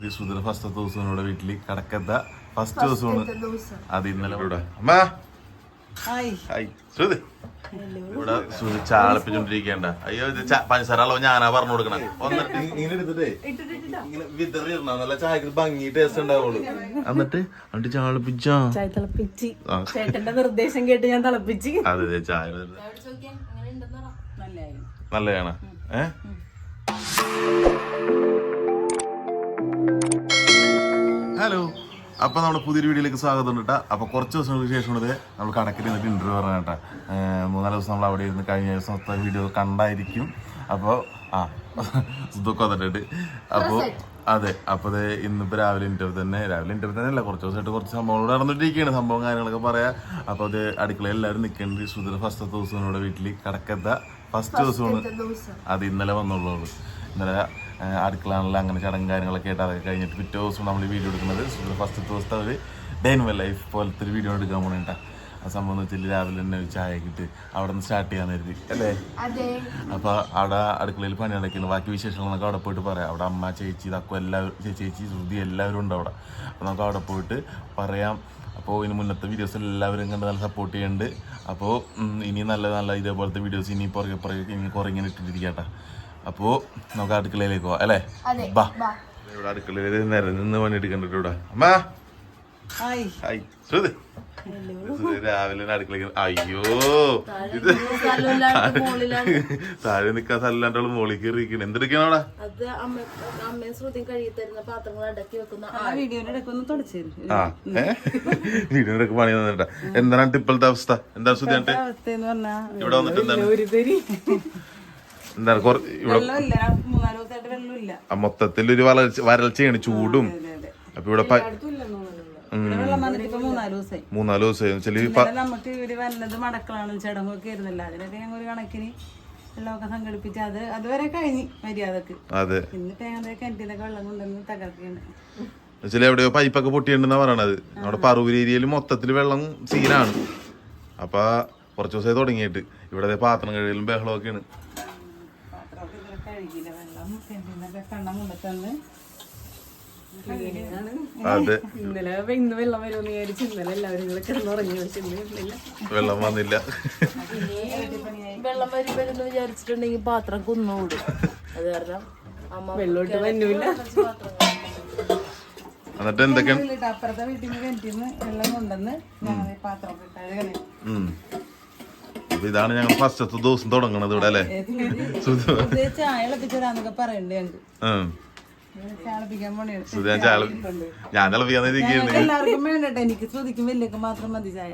ഇത് സുധീർ ഫസ്റ്റ് ദിവസം ഇവിടെ വീട്ടിൽ കടക്കത്ത ഫസ്റ്റ് ദിവസമാണ് ദിവസം അത് ഇന്നലെ ഇവിടെ. അമ്മ. ഹായ്. ഹായ്. ശ്രുതി. ഇവിടെ ചാളിപ്പിച്ചോണ്ടിരിക്കണ്ട അയ്യോ ഇത് ചാ- പഞ്ചസാര അളവ് ഞാനാ പറഞ്ഞു കൊടുക്കണ. ഒന്ന് ഇങ്ങനെ എടുത്തിട്ടേ? ഇങ്ങനെ നല്ല ചായക്ക് ഭംഗി ടേസ്റ്റ് ഉണ്ടാവുള്ളൂ. എന്നിട്ട് എന്നിട്ട് ചാളപ്പിച്ചാ? ചായ തിളപ്പിച്ച്. ചേട്ടന്റെ നിർദ്ദേശം കേട്ട് ഞാൻ തിളപ്പിച്ച്. അതെ ചായ നല്ലതാണ് ഏ? ഹലോ അപ്പൊ നമ്മുടെ പുതിയൊരു വീഡിയോയിലേക്ക് സ്വാഗതം ഉണ്ട് കേട്ടോ. അപ്പൊ കുറച്ച് ദിവസങ്ങൾക്ക് ശേഷം ഇത് നമ്മൾ കണക്കിൽ നിന്നിട്ട് ഇന്റർവ്യൂ പറഞ്ഞ കേട്ടോ. മൂന്നാൽ ദിവസം നമ്മൾ അവിടെ ഇരുന്ന് കഴിഞ്ഞ ദിവസത്തെ വീഡിയോ കണ്ടായിരിക്കും. അപ്പോൾ ആ ഇതൊക്കെ വന്നിട്ടുണ്ട്. അപ്പോൾ അതെ അപ്പോൾ അതെ ഇന്നിപ്പോൾ രാവിലെ ഇന്റർവ്യൂ തന്നെ രാവിലെ ഇന്റർവ്യൂ തന്നെ അല്ല കുറച്ച് ദിവസമായിട്ട് കുറച്ച് സംഭവങ്ങൾ നടന്നിട്ടിരിക്കുകയാണ്. സംഭവം കാര്യങ്ങളൊക്കെ പറയാം. അപ്പോൾ അത് അടുക്കളയിൽ എല്ലാവരും നിൽക്കേണ്ടത് സുധീർ ഫസ്റ്റ് ദിവസം നമ്മുടെ വീട്ടിൽ കടക്കത്ത ഫസ്റ്റ് ദിവസമാണ്. അത് ഇന്നലെ വന്നുള്ളൂ. ഇന്നലെ ആ, അടുക്കളാണെങ്കിൽ അങ്ങനെ ചടങ്ങ് കാര്യങ്ങളൊക്കെ ആയിട്ട് അതൊക്കെ കഴിഞ്ഞിട്ട് പിറ്റേ ദിവസം നമ്മൾ വീഡിയോ എടുക്കുന്നത്. ഫസ്റ്റ് ദിവസത്തെ ഒരു ഡേ ഇൻ മൈ ലൈഫ് പോലത്തെ ഒരു വീഡിയോ എടുക്കാൻ പോകണേട്ടാ ആ സംഭവം എന്ന് വെച്ചാൽ രാവിലെ തന്നെ ചായ കിട്ടി അവിടെ നിന്ന് സ്റ്റാർട്ട് ചെയ്യാൻ കരുതി അല്ലേ? അപ്പോൾ അവിടെ അടുക്കളയിൽ പണി നടക്കുന്നു. ബാക്കി വിശേഷങ്ങളൊക്കെ അവിടെ പോയിട്ട് പറയാം. അവിടെ അമ്മ ചേച്ചി തക്കു എല്ലാവരും ചേച്ചി ചേച്ചി ശ്രുതി എല്ലാവരും ഉണ്ട് അവിടെ. അപ്പോൾ നമുക്ക് അവിടെ പോയിട്ട് പറയാം. അപ്പോൾ ഇനി മുന്നത്തെ വീഡിയോസ് എല്ലാവരും കണ്ട് നല്ല സപ്പോർട്ട് ചെയ്യുന്നുണ്ട് അപ്പോൾ ഇനി നല്ല നല്ല ഇതേപോലത്തെ വീഡിയോസ് ഇനി പുറകെ പുറകെ ഇനി കുറേ ഇങ്ങനെ ഇട്ടിരിക്കട്ടെ അപ്പോൾ നമുക്ക് അടുക്കളയിലേക്ക് പോവാം അല്ലേ? ബാ. ഇവിടെ അടുക്കളയിൽ നേരെ നിന്ന് പണി എടുക്കണ്ടിട്ട് ഇവിടെ. അമ്മ. ഹായ്. ഹായ്. ശ്രുതി. ശ്രുതി രാവിലെ അടുക്കളയ്ക്ക് അയ്യോ. ഇത് താഴെ നിക്കാൻ സ്ഥലമില്ലാണ്ട് മോളിൽ കയറിയിരിക്കണ. എന്തെടുക്കണം അവിടെ? വീഡിയോ വീടിനൊക്കെ പണി തന്നിട്ടാ എന്താണ് ഇപ്പോഴത്തെ അവസ്ഥ? എന്താണ് ശ്രുതി അവസ്ഥ എന്ന് പറഞ്ഞാ ഇവിടെ വന്നിട്ട് എന്താണ്? എന്താണ് ഇവിടെ മൊത്തത്തിൽ ഒരു വളർച്ച വരൾച്ചയാണ് ചൂടും. അപ്പൊ ഇവിടെ മൂന്നാൽ ദിവസമായി. നമുക്ക് ഇവർ വന്നത് മടക്കളാണ് ചടങ്ങൊക്കെ ആയിരുന്നില്ല. അതിനൊക്കെ ഞങ്ങൾ ഒരു കണക്കിന് വെള്ളമൊക്കെ സംഘടിപ്പിച്ച് അത് അതുവരെ കഴിഞ്ഞ് മര്യാദയ്ക്ക്. അതെ. ഇന്നിപ്പോ ഞങ്ങളുടെ കിണറ്റിലൊക്കെ വെള്ളം കൊണ്ടുവന്ന് തകർക്കുകയാണ്. വെച്ചാൽ എവിടെയോ പൈപ്പൊക്കെ പൊട്ടിയിട്ടുണ്ടെന്നാ പറയണത്. നമ്മുടെ പറവൂർ ഏരിയയിൽ മൊത്തത്തിൽ വെള്ളം സീനാണ് അപ്പൊ കുറച്ച് ദിവസമായി തുടങ്ങിയിട്ട്. ഇവിടെ പാത്രം കഴുകലും ബഹളമൊക്കെയാണ് കഴുകിയില്ല. വെള്ളം കണ്ണം. അതെ. ഇന്നലെ ഇന്ന് വെള്ളം വരുമെന്ന് വിചാരിച്ച് ഇന്നലെ എല്ലാവരും കൂടെ കിടന്നുറങ്ങി. പക്ഷെ ഇന്ന് വരുന്നില്ല വെള്ളം വന്നില്ല. വെള്ളം വരുമ്പോഴെന്ന് വിചാരിച്ചിട്ടുണ്ടെങ്കിൽ പാത്രം കുന്നോടും അത് കാരണം അമ്മ വെള്ളോട്ട് വന്നില്ല എന്നിട്ട് അപ്പുറത്തെ വീട്ടിൽ നിന്ന് വെള്ളം കൊണ്ടുവന്ന് ഞങ്ങൾ ഈ പാത്രം കഴുകണേ ഉം. അപ്പൊ ഇതാണ് ഞങ്ങൾ ഫസ്റ്റത്തെ ദിവസം തുടങ്ങണത് ഇവിടെ അല്ലേ? ഞാൻ ചാള ഞാൻ എല്ലാവർക്കും വേണ്ടട്ടെ എനിക്ക് ശ്രദ്ധിക്കും വലിയൊക്കെ മാത്രം മതി ചായ.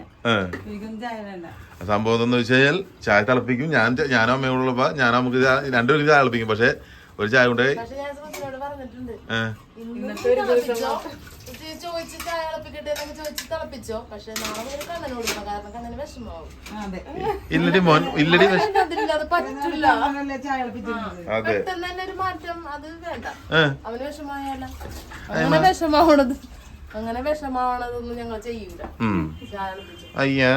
എനിക്കൊന്നും ചായ വേണ്ട. സംഭവം എന്ന് വെച്ചാൽ ചായ തിളപ്പിക്കും. ഞാൻ ഞാനും അമ്മയോടുള്ളപ്പോ ഞാൻ നമുക്ക് രണ്ടുപേർക്ക് രണ്ടുപേരും ചായ തിളപ്പിക്കും. പക്ഷെ ഒരു ചായ കൊണ്ട് പക്ഷെ ഞാൻ ശ്രുതിനോട് പറഞ്ഞിട്ടുണ്ട് ഏഹ്, ഇന്ന് ചോദിച്ച് തിളപ്പിച്ചോ? പക്ഷെ നാളെ മുതൽ കണ്ണന് കൊടുക്കണം കാരണം കണ്ണന് വിഷമാവും അതെ. ഇല്ലടി മോൻ ഇല്ലടി അതില്ല അത് പറ്റില്ല അതെ. പെട്ടെന്ന് തന്നെ ഒരു മാറ്റം അത് വേണ്ട. ഏഹ്, അവന് വിഷമായാലോ അങ്ങനെ വിഷമാവണത് അങ്ങനെ വിഷമാവണതൊന്നും ഞങ്ങൾ ചെയ്യൂല. അയ്യാ.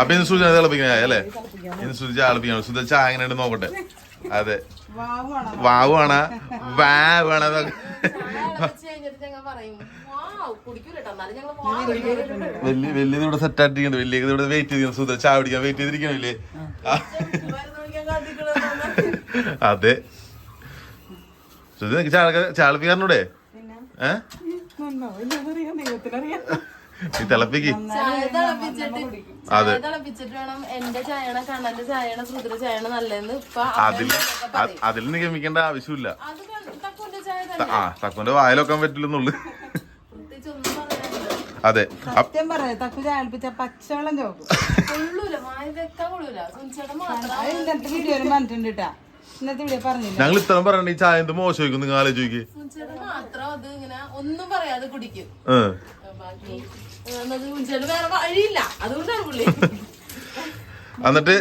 അപ്പൊ ഇന്ന് സുജ തിളപ്പിക്കാൻ അല്ലേ? ഇന്ന് സുജ തിളപ്പിക്കണം. സുജ ചായ എങ്ങനെ നോക്കട്ടെ. അതെ. വാവാണ്? വാവാണ? വലിയ വലിയത് ഇവിടെ സെറ്റ് ആയിട്ടിരിക്കണ്ട് വലിയ ഇവിടെ വെയിറ്റ് ചെയ്യുന്നു സുധ ചായ പിടിക്കാൻ വെയിറ്റ് ചെയ്തിരിക്കണില്ലേ? അതെ. സുധ നിനക്ക് ചാള ചാളപ്പിക്കാരനൂടെ പിന്നെ? ഏഹ് നീ തിളപ്പിക്ക്. അതെ. അതിൽ അതിൽ നീ ഗമിക്കേണ്ട ആവശ്യമില്ല. ആ തക്കുന്റെ വായിലൊക്കാൻ പറ്റില്ലെന്നുള്ളു. അതെ. സത്യം തക്കു പച്ചവെള്ളം ചോക്കും ഇന്നത്തെ വീഡിയോയിൽ പറഞ്ഞിട്ടുണ്ട് കേട്ടാ ഇന്നത്തെ വീഡിയോ പറഞ്ഞില്ല? ഞങ്ങൾ ഇത്രയും പറയണ്ട ഈ ചായ എന്ത് മോശമായിരിക്കും നിങ്ങൾ ആലോചിക്ക്. മാത്രം അത് ഇങ്ങനെ ഒന്നും പറയാതെ കുടിക്കും. എന്നിട്ട്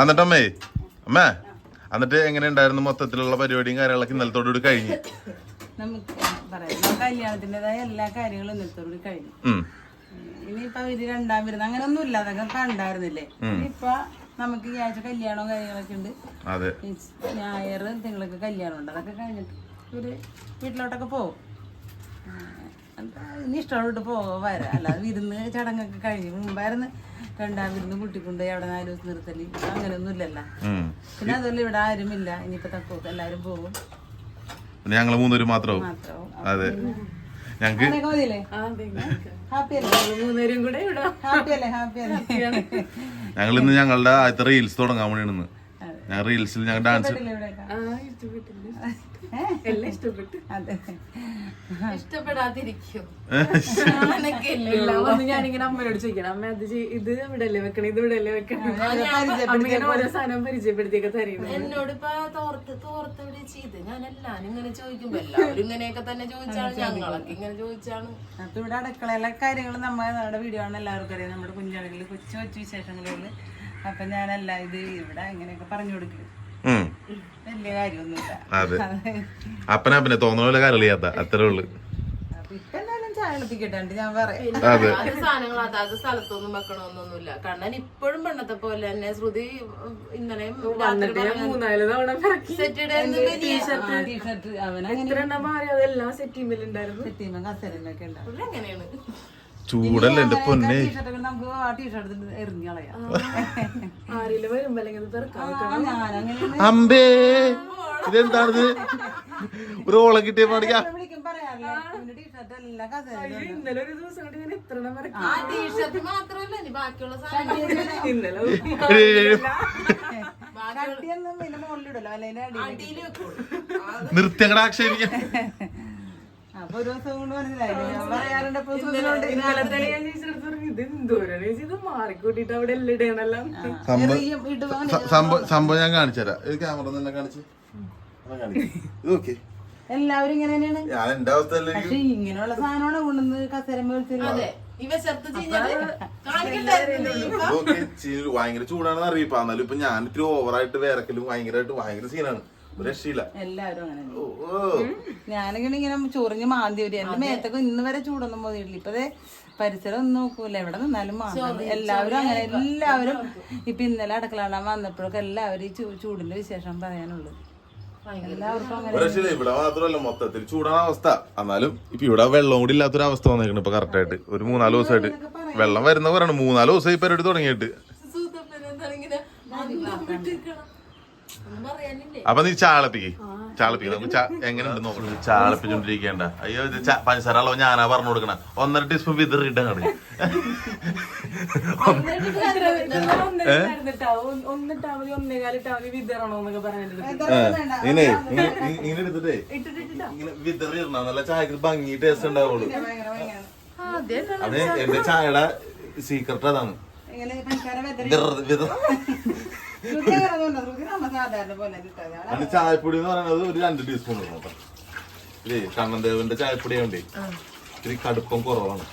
എന്നിട്ട് അമ്മേ അമ്മേ എന്നിട്ട് എങ്ങനെ ഉണ്ടായിരുന്നു മൊത്തത്തിലുള്ള പരിപാടിയും കാര്യങ്ങളൊക്കെ ഇന്നലത്തോടുകൂടി കഴിഞ്ഞു? നമുക്ക് പറയാം. കല്യാണത്തിന്റെതായ എല്ലാ കാര്യങ്ങളും ഇന്നത്തോടുകൂടി കഴിഞ്ഞു. ഉം. ഇനിയിപ്പൊ ഇത് രണ്ടാം വരുന്ന അങ്ങനെ ഒന്നും ഇല്ല. അതൊക്കെ കണ്ടായിരുന്നില്ലേ? ഇപ്പൊ നമുക്ക് ഈ ആഴ്ച കല്യാണവും കാര്യങ്ങളൊക്കെ ഉണ്ട്. അതെ. ഞായർ തിങ്കളൊക്കെ കല്യാണം ഉണ്ട് അതൊക്കെ കഴിഞ്ഞിട്ട് ഇവർ വീട്ടിലോട്ടൊക്കെ പോകും ഇഷ്ടമുള്ളോട്ട് പോകാൻ വരാം. അല്ല വിരുന്ന് ചടങ്ങൊക്കെ കഴിഞ്ഞു മുമ്പായിരുന്നു. രണ്ടാം വിരുന്ന് കൂട്ടിക്കൊണ്ട് അവിടെ നാല് ദിവസം നിർത്തൽ. അങ്ങനെയൊന്നും ഇല്ലല്ലോ. പിന്നെ അതുപോലെ ഇവിടെ ആരുമില്ല ഇനിയിപ്പോ തക്കോക്ക് എല്ലാരും പോകും. പിന്നെ ഞങ്ങൾ മൂന്നുപേര് മാത്രവും അതെ. ഞങ്ങക്ക് അങ്ങനെയൊക്കെ മതിയല്ലേ? ഹാപ്പി അല്ലേ? മൂന്നുപേരും കൂടെ ഇവിടെ. ഹാപ്പി അല്ലേ? ഹാപ്പി അല്ലേ? ഞങ്ങൾ ഇന്ന് ഞങ്ങളുടെ ആദ്യത്തെ റീൽസ് തുടങ്ങാൻ വേണ്ടിയാണ് ഇന്ന്. ഞങ്ങൾ റീൽസിൽ ഞങ്ങൾ ഡാൻസ് എല്ലാം ഇഷ്ടപ്പെട്ടു. അതെ. ഇഷ്ടപ്പെടാതിരിക്കും. ഞാനിങ്ങനെ അമ്മയോട് ചോദിക്കണം. അമ്മ അത് ഇത് ഇവിടെ അല്ലേ വെക്കണം? ഇത് ഇവിടെ അല്ലേ വെക്കണം? അമ്മ ഓരോ സാധനം പരിചയപ്പെടുത്തിയൊക്കെ തരുന്നത് എന്നോട് ഇപ്പൊ തോർത്ത് തോർത്ത് ഇവിടെ ചെയ്ത് ഞാൻ എല്ലാരും ഇങ്ങനെ ചോദിക്കുമ്പോ എല്ലാവരും ഇങ്ങനെയൊക്കെ തന്നെ ചോദിച്ചാണ് ഞങ്ങളൊക്കെ ഇങ്ങനെ ചോദിച്ചാണ്. അത് ഇവിടെ അടുക്കളയിലെ കാര്യങ്ങൾ നമ്മ നമ്മുടെ വീഡിയോ ആണ് എല്ലാവർക്കും അറിയാം. നമ്മുടെ കുഞ്ഞാണെങ്കിൽ കൊച്ചു കൊച്ചു വിശേഷങ്ങളിൽ അപ്പൊ ഞാനല്ല ഇത് ഇവിടെ ഇങ്ങനെയൊക്കെ പറഞ്ഞു കൊടുക്കും. അതെ. അപ്പന അപ്പനെ തോന്നണ പോലെ കരളിയാത്ത അത്രേ ഉള്ളു. അതെ. അത് സാധനങ്ങൾ അതാത് സ്ഥലത്തൊന്നും വെക്കണമെന്നൊന്നുമില്ല കാരണം ഇപ്പോഴും പെണ്ണത്തെ പോലെ തന്നെ ശ്രുതി ഇന്നലെ എങ്ങനെയാണ് ചൂടല്ലേ എന്റെ പൊന്നെ. ടീഷർട്ടൊക്കെ നമുക്ക് ആ ടീഷർട്ട് എറിഞ്ഞു കളയാം. ആരെങ്കിലും വരുമ്പോ അല്ലെങ്കിൽ ഇത് പിറക്കാം ആ, ഞാനങ്ങനെ അമ്പേ ഇതെന്താണിത്? ഒരു ഓളം കിട്ടിയ പാടിക്ക വിളിക്കും അപ്പൊ ഒരു ദിവസം കൊണ്ട് മനസ്സിലായില്ലേ? ഞാൻ പറയാറുണ്ട് സംഭവം ഞാൻ കാണിച്ചു തരാം. ഇത് ക്യാമറ തന്നെ കാണിച്ച്. ഇത് ഓക്കെ എല്ലാവരും ഇങ്ങനെ തന്നെയാണ്. ഞാൻ എന്റെ അവസ്ഥ അല്ലേ? പക്ഷെ ഇങ്ങനെയുള്ള സാധനമാണ് കൊണ്ടുവന്ന് കസര മേടിച്ചത് അതെ. ഇവ ചെറുത്ത് ചെയ്യുന്നത് കാണിക്കണ്ടായിരുന്നു ഇപ്പൊ ഓക്കെ ഭയങ്കര ചൂടാണെന്ന് അറിയിപ്പ. എന്നാലും ഇപ്പൊ ഞാൻ ഇത്തിരി ഓവറായിട്ട് വേറെക്കലും ഭയങ്കരമായിട്ട് ഭയങ്കര സീനാണ് രക്ഷയില്ല. എല്ലാവരും അങ്ങനെ. ഞാനിങ്ങനെ ഇങ്ങനെ ചൊറിഞ്ഞ് മാന്തി വരും. എന്റെ മേത്തൊക്കെ ഇന്ന് വരെ ചൂടൊന്നും പോയിട്ടില്ല. ഇപ്പതേ പരിസരം ഒന്നും നോക്കൂല. എവിടെ നിന്നാലും മാന്തി. എല്ലാവരും അങ്ങനെ എല്ലാവരും ഇപ്പൊ ഇന്നലെ അടുക്കളാണ്ടാൻ വന്നപ്പോഴൊക്കെ എല്ലാവരും ഈ ചൂടിന്റെ വിശേഷം പറയാനുള്ളത്. ഇവിടെ മാത്രമല്ല മൊത്തത്തിൽ ചൂടാണ് അവസ്ഥ. എന്നാലും ഇപ്പൊ ഇവിടെ വെള്ളം കൂടി ഇല്ലാത്തൊരു അവസ്ഥ വന്നേക്കണ് ഇപ്പൊ കറക്റ്റ് ആയിട്ട്. ഒരു മൂന്നാൽ ദിവസമായിട്ട് വെള്ളം വരുന്ന പറയണം മൂന്നാൽ ദിവസം ഈ പരിപാടി തുടങ്ങിയിട്ട്. അപ്പൊ നീ ചാളപ്പിക്ക് ചാളപ്പിക്ക് നമുക്ക് എങ്ങനെ എങ്ങനെയുണ്ട് നോക്കണം? ചാളപ്പിച്ചോണ്ടിരിക്കേണ്ട അയ്യോ ഇത് ചാ- പഞ്ചസാര അളവ് ഞാനാ പറഞ്ഞു കൊടുക്കണ. ഒന്നര ടീസ്പൂൺ വിതറണോന്നൊക്കെ പറഞ്ഞിട്ട് ഇങ്ങനെ ഇങ്ങനെ എടുത്തിട്ടേ ഇങ്ങനെ വിതറി ഇടണം നല്ല ചായക്ക് ഭംഗി ടേസ്റ്റ് ഉണ്ടാവുള്ളൂ. അതെ എന്റെ ചായയുടെ സീക്രട്ട് അതാണ്. വെതറി അതിന് ചായപ്പൊടി എന്ന് പറയുന്നത് ഒരു രണ്ട് ടീസ്പൂൺ കേട്ടോ. ഇതേ കണ്ണൻ ദേവന്റെ ചായപ്പൊടി ആവണ്ടേ ഇത്തിരി കടുപ്പം കുറവാണ്.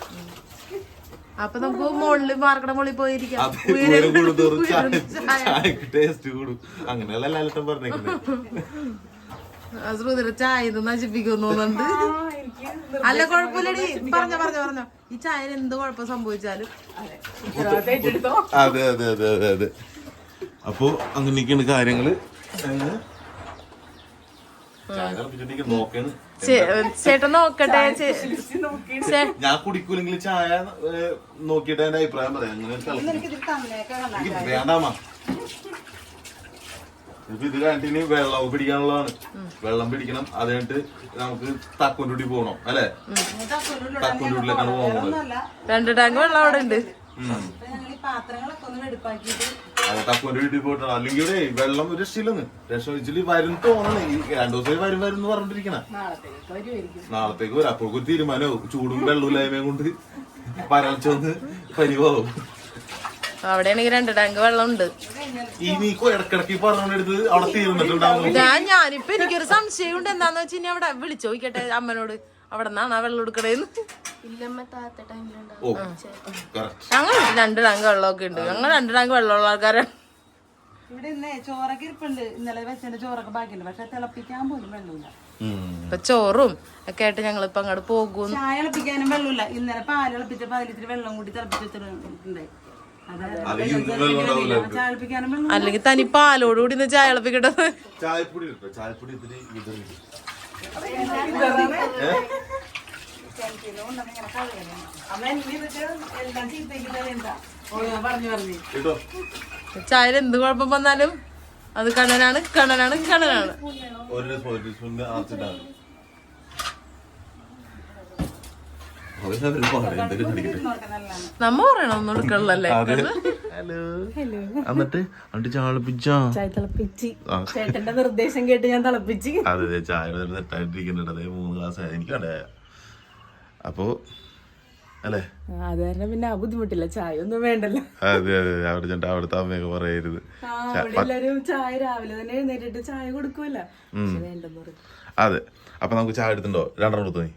അപ്പൊ നമുക്ക് മുകളിൽ മാർക്കട മുകളിൽ പോയിരിക്കാം. അത് ചായക്ക് ടേസ്റ്റ് കൂടും. അങ്ങനെയല്ല ലാലട്ടൻ പറഞ്ഞേക്കുന്നത് ശ്രുതിര ചായ ഇത് നശിപ്പിക്കുന്നു തോന്നുന്നുണ്ട് അല്ല കൊഴപ്പില്ലടി പറഞ്ഞ പറഞ്ഞ പറഞ്ഞോ. ഈ ചായ എന്ത് കുഴപ്പം സംഭവിച്ചാലും അതെ അതെ അതെ അതെ അതെ. അപ്പൊ അങ്ങനെയൊക്കെയാണ് കാര്യങ്ങൾ. ചേട്ടൻ നോക്കട്ടെ? ഞാൻ കുടിക്കൂലെങ്കിൽ ചായ നോക്കിയിട്ട് എന്റെ അഭിപ്രായം പറയാം. അങ്ങനെ വേണ്ടാമാ ഇപ്പൊ ഇത് കഴിഞ്ഞിട്ട് ഇനി വെള്ളം പിടിക്കാനുള്ളതാണ്. വെള്ളം പിടിക്കണം. അത് കഴിഞ്ഞിട്ട് നമുക്ക് തക്കുണ്ടി പോകണം അല്ലെ? തക്കുണ്ടിലേക്കാണ് പോകുന്നത് രണ്ട് ടാങ്ക് വെള്ളം അവിടെ ഉണ്ട്. പാത്രങ്ങളൊക്കെ ഒന്ന് വെടുപ്പാക്കിയിട്ട് തക്കുന്റെ വീട്ടിൽ പോയിട്ടാണ് അല്ലെങ്കിൽ ഇവിടെ വെള്ളം ഒരു രക്ഷയില്ലെന്ന്. രക്ഷ വെച്ചിട്ട് വരും തോന്നണേ. രണ്ടു ദിവസം വരും വരും എന്ന് പറഞ്ഞിരിക്കണ നാളത്തേക്ക് വരും അപ്പോഴേക്കും തീരുമാനവും ചൂടും വെള്ളമില്ലായ്മയും കൊണ്ട് വരൾച്ച വന്ന് പരിവാവും. അവിടെയാണെങ്കിൽ രണ്ട് ടാങ്ക് വെള്ളമുണ്ട്. ഞാൻ ഞാനിപ്പൊ എനിക്കൊരു സംശയം ഉണ്ട് എന്താന്ന് വെച്ച് ഇനി അവിടെ വിളിച്ചു നോക്കട്ടെ അമ്മനോട്. അവിടെ നിന്നാണ് ആ വെള്ളം എടുക്കണേന്ന്? ഓ കറക്റ്റ് ഞങ്ങൾ രണ്ട് ടാങ്ക് വെള്ളമൊക്കെ ഉണ്ട്. ഞങ്ങൾ രണ്ട് ടാങ്ക് വെള്ളമുള്ള ആൾക്കാരാണ് ഇവിടെ ഇന്നേ ചോറൊക്കെ ഇരിപ്പുണ്ട്. ഇന്നലെ വെച്ചതിന്റെ ചോറൊക്കെ ബാക്കിയുണ്ട്. പക്ഷെ തിളപ്പിക്കാൻ പോലും വെള്ളമില്ല. ഇപ്പൊ ചോറും ഒക്കെ ആയിട്ട് ഞങ്ങൾ ഇപ്പൊ അങ്ങോട്ട് പോകും. ചായ തിളപ്പിക്കാനും വെള്ളമില്ല. ഇന്നലെ പാൽ തിളപ്പിച്ചപ്പോ വെള്ളം കൂടി തിളപ്പിച്ച് വെച്ചിട്ടുണ്ടായി അത് അല്ലെങ്കിൽ തനി പാലോട് കൂടി ഇന്ന് ചായ ചായപ്പൊടി ചായപ്പൊടി ചായയിൽ എന്ത് കുഴപ്പം വന്നാലും അത് കണ്ണനാണ് കണ്ണനാണ് കണ്ണനാണ്. ഒരു നമ്മ പറയണം ഒന്നും എടുക്കണല്ലേ ഹലോ. എന്നിട്ട് എന്നിട്ട് ചാളിപ്പിച്ചാ. ചേട്ടന്റെ നിർദ്ദേശം കേട്ട് ഞാൻ തിളപ്പിച്ച്. അതെ ചായ സെറ്റായിട്ടിരിക്കുന്നുണ്ട് അതെ മൂന്ന് ഗ്ലാസ് എനിക്ക് അപ്പോ അല്ലേ? അത് കാരണം പിന്നെ ആ ബുദ്ധിമുട്ടില്ല. ചായ ഒന്നും വേണ്ടല്ലോ. അതെ അതെ അവിടെ ചെണ്ട അവിടുത്തെ അമ്മയൊക്കെ പറയരുത്. എല്ലാരും ചായ രാവിലെ തന്നെ എഴുന്നേറ്റിട്ട് ചായ കൊടുക്കുമല്ല അതെ. അപ്പൊ നമുക്ക് ചായ എടുത്തുണ്ടോ രണ്ടെണ്ണം കൊടുത്തു നീ?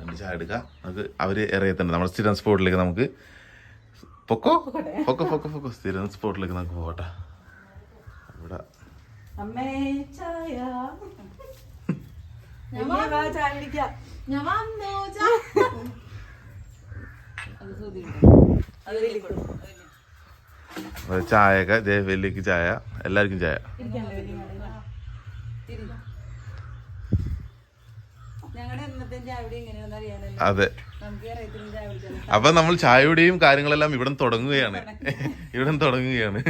രണ്ട് ചായ എടുക്കാം. നമുക്ക് അവർ ഇറയത്തുണ്ട് നമ്മുടെ സ്ഥിരം സ്പോട്ടിലേക്ക് നമുക്ക് പൊക്കോ? പൊക്കോ പൊക്കോ പൊക്കോ. സ്ഥിരം സ്പോട്ടിലേക്ക് നമുക്ക് പോകട്ടെ. ഇവിടെ അമ്മേ ചായ വലിയ വാ, ചായ കുടിക്കാം ഞാൻ വന്നു അപ്പൊ ചായയൊക്കെ ദേ വലിയക്ക് ചായ. എല്ലാവർക്കും ചായ. അതെ. അപ്പൊ നമ്മൾ ചായയുടെയും കാര്യങ്ങളെല്ലാം ഇവിടെ തുടങ്ങുകയാണ്. ഇവിടെ തുടങ്ങുകയാണ്.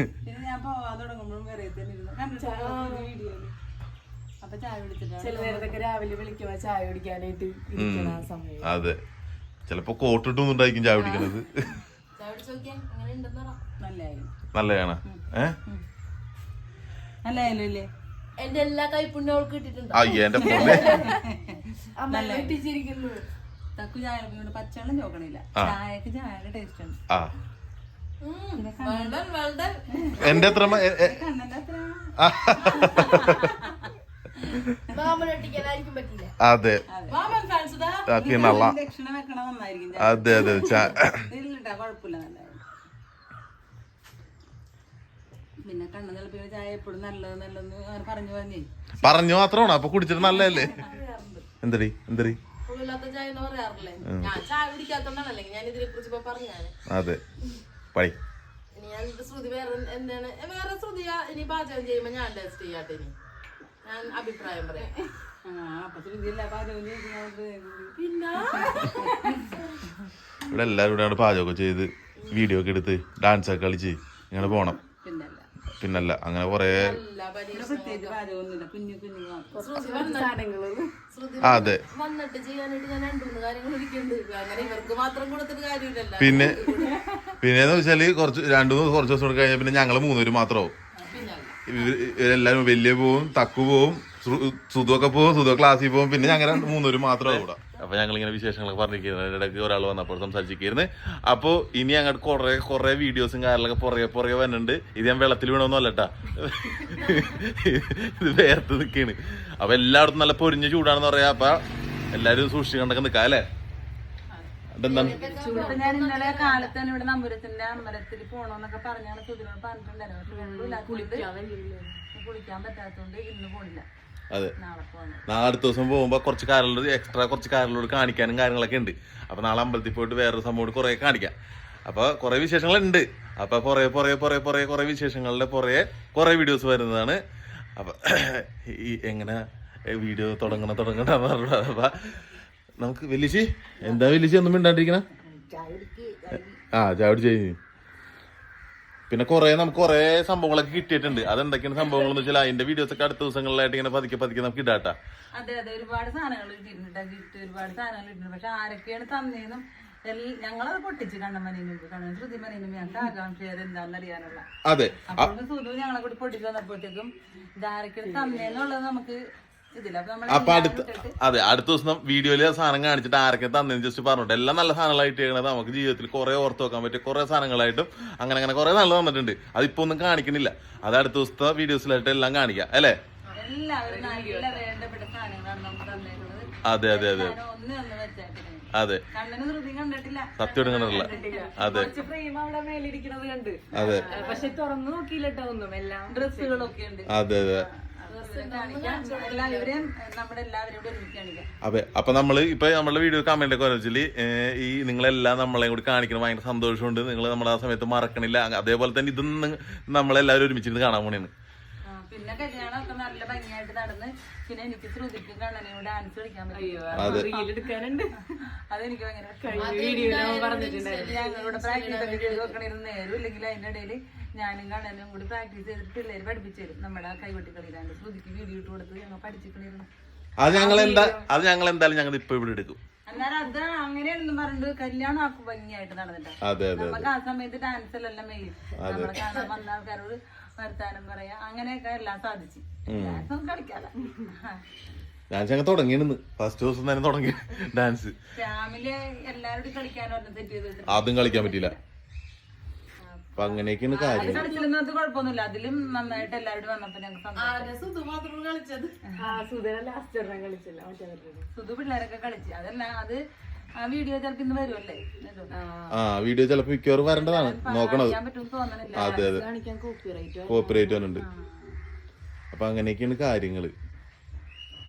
ഞാൻ ചില നേരത്തൊക്കെ രാവിലെ വിളിക്കുമ്പോ ചായ കുടിക്കാനായിട്ട് ഇരിക്കണ ആ സമയം. അതെ. ചിലപ്പോ കോട്ടിട്ടൊന്നും ഉണ്ടായിരിക്കും ചായ കുടിക്കണത്. നല്ലതാണ് എന്റെ എല്ലാ കൈപ്പുണ്യം അവൾക്ക് കിട്ടിയിട്ടുണ്ട്. അയ്യ എന്റെ പൊന്നെ. അമ്മ വെട്ടിച്ചിരിക്കുന്നു തക്കു ചായ കുടിക്കുമ്പോൾ പച്ചവെള്ളം ചോക്കണില്ല. ചായക്ക് ചായയുടെ ടേസ്റ്റ് ഉണ്ട് ആ. വെൽഡൻ വെൽഡൻ എന്റെ എത്ര അതെ. അതെ അതെ പറഞ്ഞു പറഞ്ഞേ. പറഞ്ഞു മാത്രമാണ്. അപ്പൊ കുടിച്ചിട്ട് നല്ലതല്ലേ? എന്തടി? എന്തടി? അതെ. പടി ഇനി ഞാൻ ഇത് ശ്രുതി വേറെ എന്താണ്? വേറെ ശ്രുതിയാ. ഇനി പാചകം ചെയ്യുമ്പോ ഞാൻ ടേസ്റ്റ് ചെയ്യാട്ടെ ഇനി. ഞാൻ അഭിപ്രായം പറയാം. ഇവിടെ എല്ലാവരും കൂടെ പാചകമൊക്കെ ചെയ്ത് വീഡിയോ ഒക്കെ എടുത്ത് ഡാൻസ് ഒക്കെ കളിച്ച് ഇങ്ങനെ പോണം. പിന്നല്ല. പിന്നല്ല അങ്ങനെ കൊറേ അതെ. പിന്നെ പിന്നെ പിന്നെന്ന് വെച്ചാൽ കുറച്ച് രണ്ടു മൂന്ന് കുറച്ച് ദിവസം കഴിഞ്ഞാൽ പിന്നെ ഞങ്ങൾ മൂന്നുപേര് മാത്രമാവും. ഇവരെല്ലാരും വലിയ പോവും തക്കു പോവും സുധുവൊക്കെ പോവും സുധു ക്ലാസ്സിൽ പോവും. പിന്നെ ഞങ്ങൾ മൂന്നൂര് മാത്രമാണ് ഇവിടെ അപ്പൊ ഞങ്ങൾ ഇങ്ങനെ വിശേഷങ്ങളൊക്കെ പറഞ്ഞിരിക്കുന്നത് അതിന്റെ ഇടയ്ക്ക് ഒരാൾ വന്നപ്പോൾ സംസാരിച്ചിരിക്കുന്നത് അപ്പൊ ഇനി അങ്ങോട്ട് കുറെ കുറെ വീഡിയോസും കാര്യങ്ങളൊക്കെ പുറകെ പുറകെ വരുന്നുണ്ട്. ഇത് ഞാൻ വെള്ളത്തിൽ വീണൊന്നും അല്ലട്ടാ ഇത് വേർത്ത് നിൽക്കാണ് അപ്പൊ എല്ലായിടത്തും നല്ല പൊരിഞ്ഞ ചൂടാണെന്ന് പറയാ. അപ്പൊ എല്ലാരും സൂക്ഷിച്ച് കണ്ടൊക്കെ നിക്കാം അല്ലേ? അതെന്താണ് ഞാൻ ഇന്നലെ കാലത്ത് തന്നെ ഇവിടെ നമ്പുരത്തിന്റെ അമ്പലത്തിൽ പോണോന്നൊക്കെ പറഞ്ഞാണ് സുധിനോട് പറഞ്ഞിട്ടുണ്ടായിരുന്നു. കുളിക്കാൻ പറ്റാത്തതുകൊണ്ട് ഇന്ന് പോണില്ല. അതെ. നാളെ അടുത്ത ദിവസം പോകുമ്പോൾ കുറച്ച് കാര്യങ്ങളോട് എക്സ്ട്രാ കുറച്ച് കാര്യങ്ങളോട് കാണിക്കാനും കാര്യങ്ങളൊക്കെ ഉണ്ട്. അപ്പോൾ നാളെ അമ്പലത്തിൽ പോയിട്ട് വേറൊരു സംഭവം കുറേ കാണിക്കാം. അപ്പോൾ കുറേ വിശേഷങ്ങളുണ്ട്. അപ്പോൾ കുറേ കുറേ കുറേ കുറേ കുറേ വിശേഷങ്ങളുടെ പുറകെ കുറേ വീഡിയോസ് വരുന്നതാണ്. അപ്പോൾ ഈ എങ്ങനെ വീഡിയോ തുടങ്ങണം തുടങ്ങണം എന്ന് പറഞ്ഞാൽ നമുക്ക് വലിശി എന്താ വലിശി ഒന്നും മിണ്ടാണ്ടിരിക്കണ? ആ ചാവടി ചെയ്ഞ്ഞു പിന്നെ കുറെ നമുക്ക് കുറെ സംഭവങ്ങളൊക്കെ കിട്ടിയിട്ടുണ്ട്. അതെന്തൊക്കെയാണ് സംഭവങ്ങൾ എന്ന് വെച്ചാൽ അതിന്റെ വീഡിയോസ് ഒക്കെ അടുത്ത ദിവസങ്ങളിലായിട്ട് ഇങ്ങനെ പതുക്കെ പതുക്കെ നമുക്ക് ഇടാട്ട. അതെ അതെ. ഒരുപാട് സാധനങ്ങൾ കിട്ടിയിട്ടുണ്ട് ഗിഫ്റ്റ് ഒരുപാട് സാധനങ്ങൾ കിട്ടിയിട്ടുണ്ട് പക്ഷെ ആരൊക്കെയാണ് തന്നേന്നും ഞങ്ങളത് പൊട്ടിച്ച് കണ്ണമനീന് മുമ്പ് കണ്ണൻ ശ്രുതി മനീനും ഞങ്ങൾക്ക് ആകാംക്ഷ എന്താണെന്ന് അറിയാനുള്ള. അതെ. അപ്പോൾ സുധു ഞങ്ങളെ കൂടി പൊട്ടിച്ച് വന്നപ്പോഴത്തേക്കും ഇതാരൊക്കെയാണ് തന്നേന്നുള്ളത് നമുക്ക് അപ്പൊ നമ്മൾ അപ്പൊ അടുത്ത അതെ അടുത്ത ദിവസം വീഡിയോയിൽ ആ സാധനം കാണിച്ചിട്ട് ആരൊക്കെ തന്നെന്ന് ജസ്റ്റ് പറഞ്ഞിട്ട്. എല്ലാം നല്ല സാധനങ്ങളായിട്ട് ചെയ്യണത് നമുക്ക് ജീവിതത്തിൽ കുറെ ഓർത്ത് വെക്കാൻ പറ്റിയ കുറെ സാധനങ്ങളായിട്ടും അങ്ങനെ അങ്ങനെ കുറെ നല്ല തന്നിട്ടുണ്ട് അതിപ്പോ ഒന്നും കാണിക്കണില്ല. അത് അടുത്ത ദിവസത്തെ വീഡിയോസിലായിട്ട് എല്ലാം കാണിക്കാം. അല്ലേ? എല്ലാവരും നല്ല വേണ്ടപ്പെട്ട സാധനങ്ങളാണ് നമുക്ക് തന്നേക്കുന്നത് അതെ അതെ അതെ. അതെ. സത്യം കണ്ടിട്ടില്ല. അതെ. അതെ. പക്ഷെ തുറന്നു നോക്കിയില്ലട്ടോ എല്ലാം ഡ്രസ്സുകളൊക്കെ ഉണ്ട്. അതെ അതെ. അതെ അപ്പൊ നമ്മൾ ഇപ്പൊ നമ്മുടെ വീഡിയോ കമന്റ് ഒക്കെ വെച്ചാൽ ഈ നിങ്ങളെല്ലാം നമ്മളെയും കൂടി കാണിക്കണം ഭയങ്കര സന്തോഷമുണ്ട്. നിങ്ങൾ നമ്മളെ ആ സമയത്ത് മറക്കണില്ല. അതേപോലെ തന്നെ ഇതൊന്നും നമ്മളെല്ലാവരും ഒരുമിച്ചിരുന്ന് കാണാൻ പോണേന്ന് പിന്നെ കല്യാണം ഒക്കെ നല്ല ഭംഗിയായിട്ട് നടന്ന് പിന്നെ എനിക്ക് ശ്രുതിക്കും കണ്ണനെയും ഡാൻസ് കളിക്കാൻ പറ്റും. അയ്യോ റീൽ എടുക്കാനുണ്ട്. അതെനിക്ക് ഭയങ്കര ഞങ്ങളുടെ പ്രാക്ടീസ് ഒക്കെ ചെയ്ത് വെക്കണിരുന്ന നേരം ഇല്ലെങ്കിൽ അതിന്റെ ഇടയിൽ ഞാനും കണ്ണനും കൂടി പ്രാക്ടീസ് ചെയ്തിട്ട് പിള്ളേര് പഠിപ്പിച്ചു തരും. നമ്മുടെ കൈവട്ടി കളിയിലാണ് ശ്രുതിക്ക് വീഡിയോ ഇട്ട് കൊടുത്ത് ഞങ്ങൾ പഠിച്ചിരിക്കണിരുന്നു അത് ഞങ്ങൾ എന്താ അത് ഞങ്ങൾ എന്തായാലും ഞങ്ങൾ ഇപ്പൊ ഇവിടെ എടുക്കും. അന്നേരം അത് അങ്ങനെയാണെന്ന് പറഞ്ഞിട്ട് കല്യാണം ആക്കും ഭംഗിയായിട്ട് നടന്നിട്ട്. അതെ അതെ നമുക്ക് ആ സമയത്ത് ഡാൻസിലെല്ലാം മെയിൻ നമ്മളെ കാണാൻ വന്ന ആൾക്കാരോട് വർത്താനം പറയാ. അങ്ങനെയൊക്കെ എല്ലാം സാധിച്ചു. ഡാൻസ് കളിക്കാല ഡാൻസ് ഞങ്ങൾ തുടങ്ങിയിരുന്നു ഫസ്റ്റ് ദിവസം തന്നെ തുടങ്ങി. ഡാൻസ് ഫാമിലി എല്ലാവരോടും ചെയ്തിട്ട്. അതും കളിക്കാൻ പറ്റിയില്ല. അപ്പൊ അങ്ങനെയൊക്കെയാണ് കാര്യം. കളിച്ചിരുന്നത് കുഴപ്പമൊന്നുമില്ല. അതിലും നന്നായിട്ട് എല്ലാവരും വന്നപ്പോ ഞങ്ങൾക്ക് സുധു പിള്ളേരൊക്കെ കളിച്ചു. അതല്ല അത് ആ വീഡിയോ ചിലപ്പോ ഇന്ന് വരുമല്ലേ ആ. വീഡിയോ ചിലപ്പോ മിക്കവാറും വരേണ്ടതാണ്. നോക്കണത് അതെ. അതെ കാണിക്കാൻ കോപ്പിറൈറ്റ് വന്നിട്ടുണ്ട്. അപ്പൊ അങ്ങനെയൊക്കെയാണ് കാര്യങ്ങൾ.